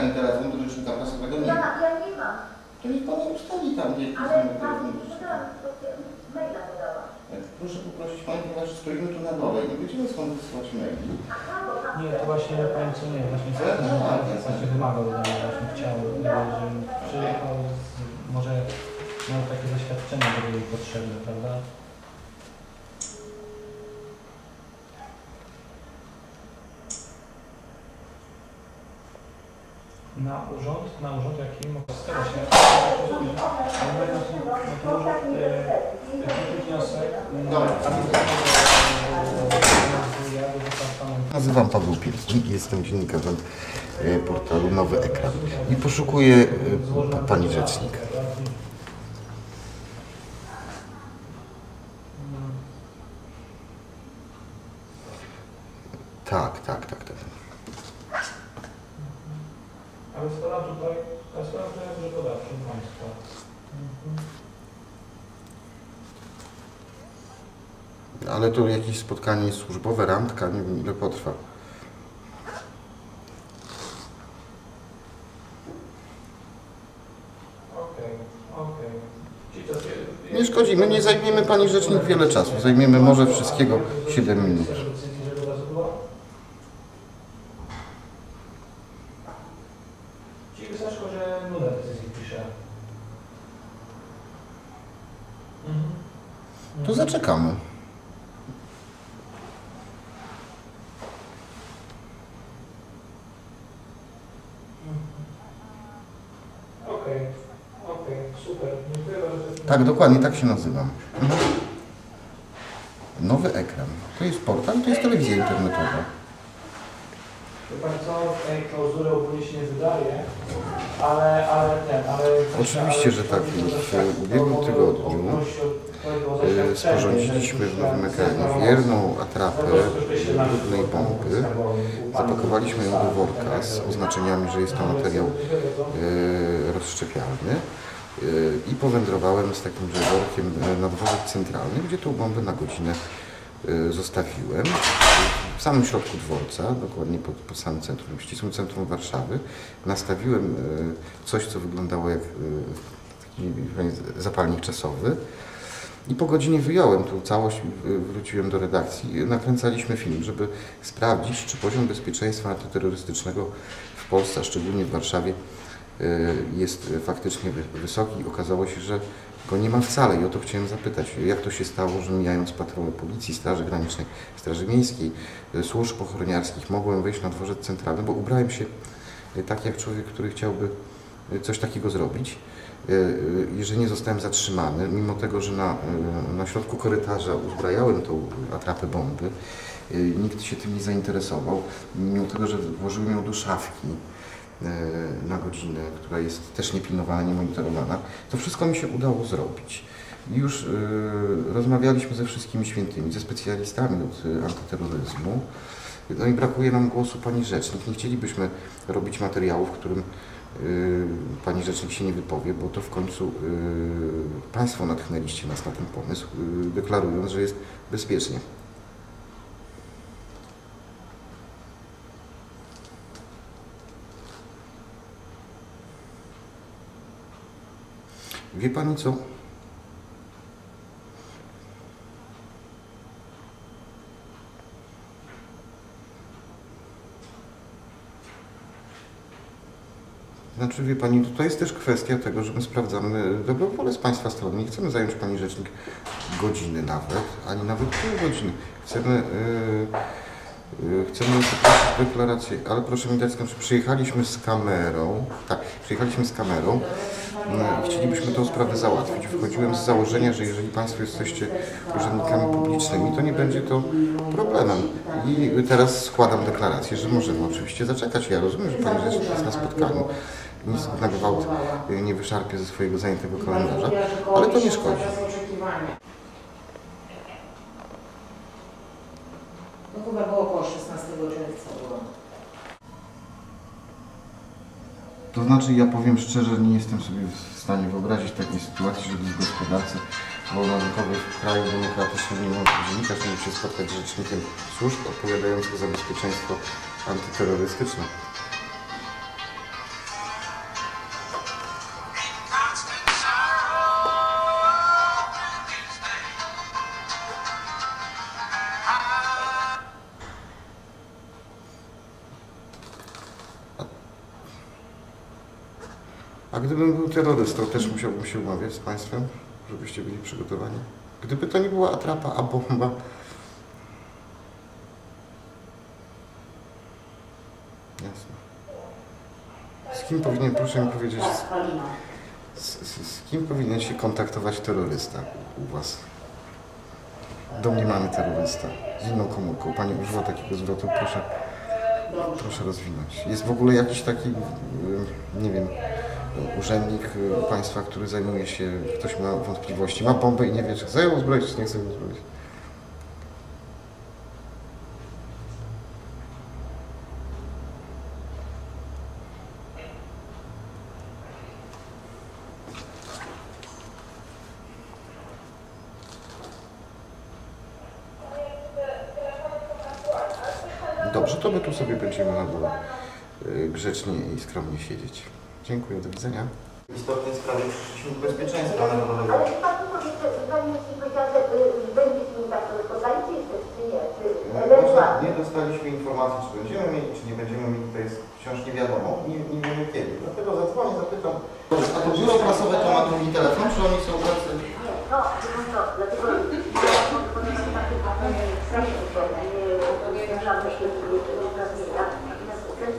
Pani telefon do rzecznika prasowego? Nie. Ja, ja nie mam, To niech Pan ustali tam, gdzie ale numer pan telefonu. podałam, maila podała. Proszę poprosić Pani, ponieważ stoimy tu na dole i nie będziemy skąd wysłać maili. Nie, to właśnie pani co nie, właśnie no, ale- właśnie wymagał ode mnie, właśnie chciał, żebym przyjechał, z, może miał takie zaświadczenie, żeby jej potrzebne, prawda? Na urząd, na urząd jaki mogę zgadzać się. Do departamentu Nazywam Paweł Pielski i jestem dziennikarzem e, portalu Nowy Ekran. I poszukuję e, pa- Pani Rzecznik. Tak, tak, tak, tak. Ale skoro tutaj, a skoro to ja może podam, proszę Państwa. Ale to jakieś spotkanie służbowe, randka, nie wiem ile potrwa. Nie szkodzi, my nie zajmiemy Pani Rzecznik wiele czasu. Zajmiemy może wszystkiego 7 minut. Chcesz decyzji, żeby od razu była? Czyli wystarczy, że numer decyzji pisze. Mhm. To zaczekamy. Okej, okej, super. Tak, dokładnie, tak się nazywam. Mhm. Nowy ekran. To jest portal, to jest telewizja internetowa. Wie Pan co, tej klauzury ogólnie się nie wydaje, ale, ale ten, ale... Oczywiście, że tak. W ubiegłym tygodniu, Sporządziliśmy w Nowym Ekranie wierną atrapę brudnej bomby. Zapakowaliśmy ją do worka z oznaczeniami, że jest to materiał e, rozszczepialny. E, I powędrowałem z takim workiem e, na dworzec centralny, gdzie tą bombę na godzinę e, zostawiłem. W samym środku dworca, dokładnie pod, pod samym centrum, ścisłym centrum Warszawy. Nastawiłem e, coś, co wyglądało jak e, taki zapalnik czasowy. I po godzinie wyjąłem tą całość, y, wróciłem do redakcji. Nakręcaliśmy film, żeby sprawdzić, czy poziom bezpieczeństwa antyterrorystycznego w Polsce, a szczególnie w Warszawie, y, jest faktycznie wy- wysoki. Okazało się, że go nie ma wcale i o to chciałem zapytać. Jak to się stało, że mijając patrole Policji, Straży Granicznej, Straży Miejskiej, y, służb ochroniarskich, mogłem wejść na dworzec centralny, bo ubrałem się tak jak człowiek, który chciałby coś takiego zrobić. E, e, Jeżeli nie zostałem zatrzymany, mimo tego, że na, e, na środku korytarza uzbrajałem tą atrapę bomby, e, nikt się tym nie zainteresował, mimo tego, że włożyłem ją do szafki na godzinę, która jest też niepilnowana, nie monitorowana, to wszystko mi się udało zrobić. Już rozmawialiśmy ze wszystkimi świętymi, ze specjalistami od antyterroryzmu. No i brakuje nam głosu pani rzecznik. Nie chcielibyśmy robić materiału, w którym pani rzecznik się nie wypowie, bo to w końcu y, państwo natchnęliście nas na ten pomysł, y, deklarując, że jest bezpiecznie. Wie pani co? Znaczy, wie Pani, to jest też kwestia tego, że my sprawdzamy dobrą wolę z Państwa strony. Nie chcemy zająć Pani Rzecznik godziny nawet, ani nawet pół godziny. Chcemy, yy, yy, chcemy poprosić deklarację, ale proszę mi dać skończyć. Przyjechaliśmy z kamerą, tak, przyjechaliśmy z kamerą i chcielibyśmy tą sprawę załatwić. Wychodziłem z założenia, że jeżeli Państwo jesteście urzędnikami publicznymi, to nie będzie to problemem. I teraz składam deklarację, że możemy oczywiście zaczekać. Ja rozumiem, że Pani Rzecznik jest na spotkaniu. Nic na gwałt nie wyszarpie ze swojego zajętego kalendarza, ale to nie szkodzi. No chyba było około 16 czerwca było. To znaczy, ja powiem szczerze, nie jestem sobie w stanie wyobrazić takiej sytuacji, żeby w gospodarce wolnorynkowej w kraju demokratycznym nie mógł dziennikarz nie mógł się spotkać z rzecznikiem służb odpowiadających za bezpieczeństwo antyterrorystyczne. A gdybym był terrorystą, też musiałbym się umawiać z Państwem, żebyście byli przygotowani? Gdyby to nie była atrapa, a bomba, Jasne. Z kim powinien, proszę mi powiedzieć, z, z, z kim powinien się kontaktować terrorysta u Was? Domniemany terrorysta. Z inną komórką. Pani używa takiego zwrotu, proszę, proszę rozwinąć. Jest w ogóle jakiś taki, nie wiem, urzędnik y, państwa, który zajmuje się, ktoś ma wątpliwości, ma bombę i nie wie, czy chce ją uzbroić, czy nie chce ją uzbroić. Dobrze, to my tu sobie będziemy na dole y, grzecznie i skromnie siedzieć. Dziękuję, do widzenia. W istotnej sprawie przyszliśmy do bezpieczeństwa narodowego. Ale mi powie, że zanim jeśli powiedziała, że y, będzie z nim tak, to jeszcze, czy nie? Czy? Nie dostaliśmy informacji, czy będziemy mieli, czy nie będziemy mieli, to jest wciąż nie wiadomo, nie, nie wiemy kiedy. Dlatego zadzwonię, zapytam. A to biuro prasowe to ma drugi telefon, czy oni są tacy? Nie, no, no to, dlatego ja mam takie strasznie, bo nie związam się z uprawnienia. Natomiast ten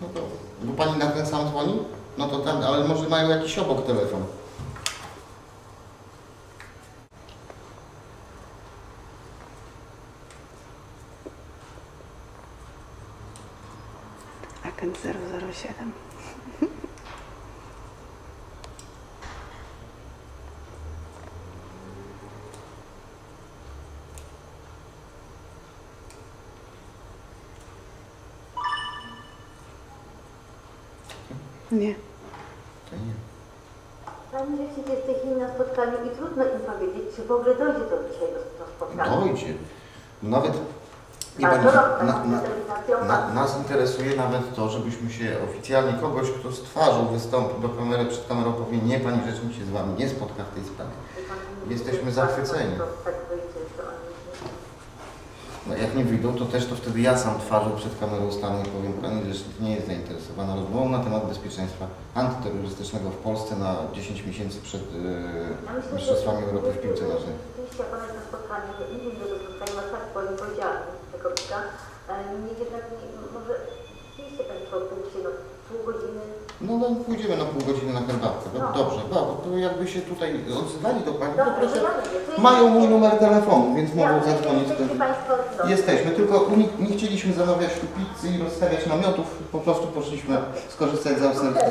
No to, bo pani na ten sam dzwoni? No to tam, ale może mają jakiś obok telefon. Agent 007. Nie. To nie. Pani rzecznik jest w tej chwili na spotkaniu i trudno im powiedzieć, czy w ogóle dojdzie do dzisiaj do, do spotkania. Dojdzie. Nawet nie będzie. Na, na, z na, nas interesuje nawet to, żebyśmy się oficjalnie kogoś, kto z twarzą wystąpi do kamery, przed kamerą powie, nie, pani rzecznik się z wami nie spotka w tej sprawie. Jesteśmy zachwyceni. To tak wyjdzie, że oni No jak nie wyjdą, to też to wtedy ja sam twarzą przed kamerą stanę i powiem, pani rzecznik nie jest zainteresowana rozmową na temat bezpieczeństwa antyterrorystycznego w Polsce na 10 miesięcy przed Ja myślę, Mistrzostwami Europy w piłce nożnej. Rzeczywiście ponad na spotkanie, nie wiem, że to spotkanie ma bo nie powiedziałam tego pika. Niemniej jednak może pójście no pół godziny. No, no pójdziemy na pół godziny na herbatkę. No, No. Dobrze, bo to jakby się tutaj odzywali do pani, to Dobrze, proszę. Mają mój numer telefonu, więc Ja mogą zadzwonić no, Jesteśmy, tylko nie, nie chcieliśmy zamawiać tu pizzy i rozstawiać namiotów, po prostu poszliśmy skorzystać z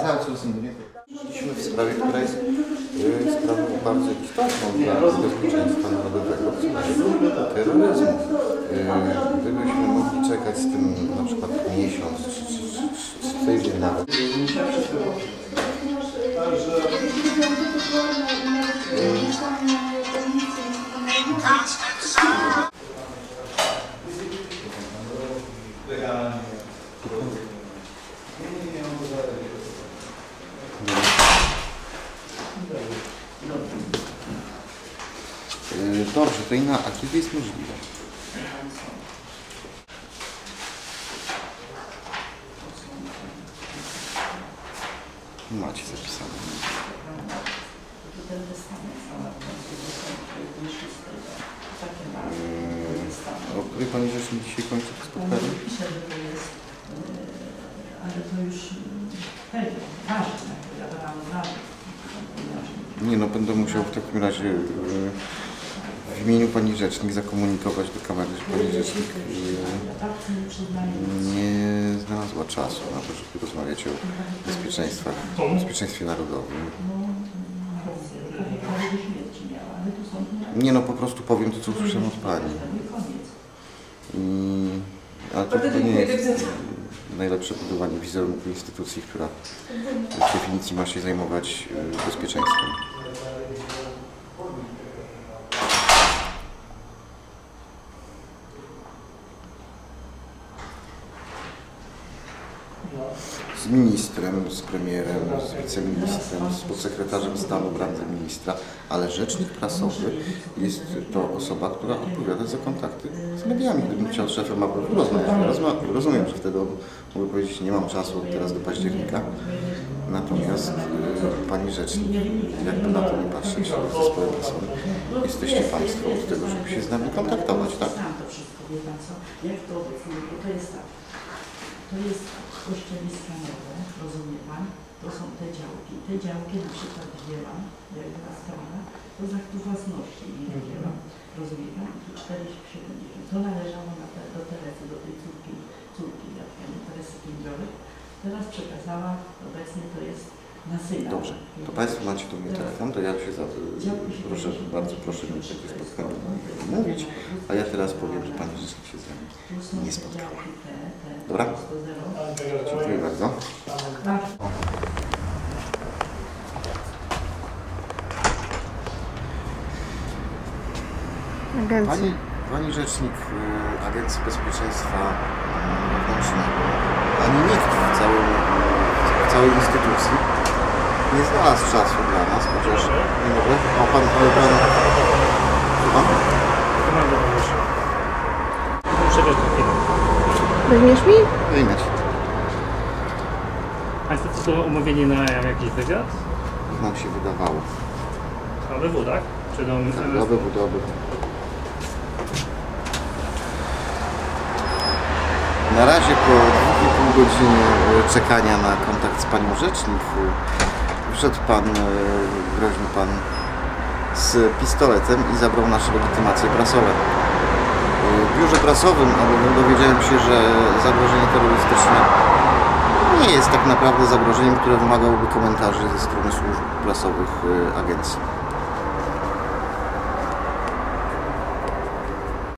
z outsourcingu. Szliśmy w sprawie, która jest sprawą bardzo istotną dla bezpieczeństwa narodowego, terroryzmu. Y, Gdybyśmy mogli czekać z tym na przykład miesiąc, czy, czy, czy, czy tydzień nawet. Dobrze, to inna, a kiedy jest możliwe? Yy, której Pani Rzecznik dzisiaj kończy to spotkanie? Piszę, że to jest, e, ale to już pewnie, ważne, ja dałam radę. Nie no, będę musiał w takim razie yy, w imieniu Pani Rzecznik zakomunikować do kamery, że Pani Rzecznik tak nie yy, znalazła czasu na to, żeby rozmawiać o bezpieczeństwach, bezpieczeństwie narodowym. No, Nie no, po prostu powiem to, co usłyszałem od Pani. To. Mm, Ale to chyba nie jest najlepsze budowanie wizerunku instytucji, która z definicji ma się zajmować y, bezpieczeństwem. Z ministrem, z premierem, z wiceministrem, z podsekretarzem stanu w randze ministra, ale rzecznik prasowy jest to osoba, która odpowiada za kontakty z mediami. Gdybym chciał z szefem ABW rozmawiać, rozumiem, że wtedy mógłby powiedzieć, nie mam czasu teraz do października, natomiast y, pani rzecznik, jakby na to nie patrzeć, prasowym, jesteście Państwo od tego, żeby się z nami kontaktować, tak? Jak to obecnie, bo to jest tak, to jest oszczędnictwa nowe, rozumie pan, to są te działki, te działki na przykład wzięłam, jak była sprawa, to z aktu własności nie wzięłam, rozumie pan, tu 470, to należało na te, do Teresy, do tej córki, córki, jak pani Teresy Kędziowej, teraz przekazała, obecnie to jest Dobrze, to Państwo macie do mnie telefon, to ja się za, proszę, bardzo proszę mi takie spotkanie mówić, a ja teraz powiem, że Pani Rzecznik się z nami Tu nie spotkała. Dobra. Dziękuję bardzo. Tak. Pani, pani Rzecznik y, Agencji Bezpieczeństwa y, Wewnętrznego, ani nikt w, całym, w całej instytucji nie znalazł czasu dla nas, chociaż nie mogę. Ma Pan, ale Pan... Słucham? Do. Weźmiesz mi? Wyjmieć. Państwo to są umówieni na jakiś wywiad? Nam się wydawało. ABW, tak? Czy do... Doby budowy. Na razie po 2,5 godziny e, czekania na kontakt z panią rzecznik e, wszedł pan, e, groźny pan z pistoletem i zabrał nasze legitymacje prasowe. W biurze prasowym ale dowiedziałem się, że zagrożenie terrorystyczne nie jest tak naprawdę zagrożeniem, które wymagałoby komentarzy ze strony służb prasowych e, agencji.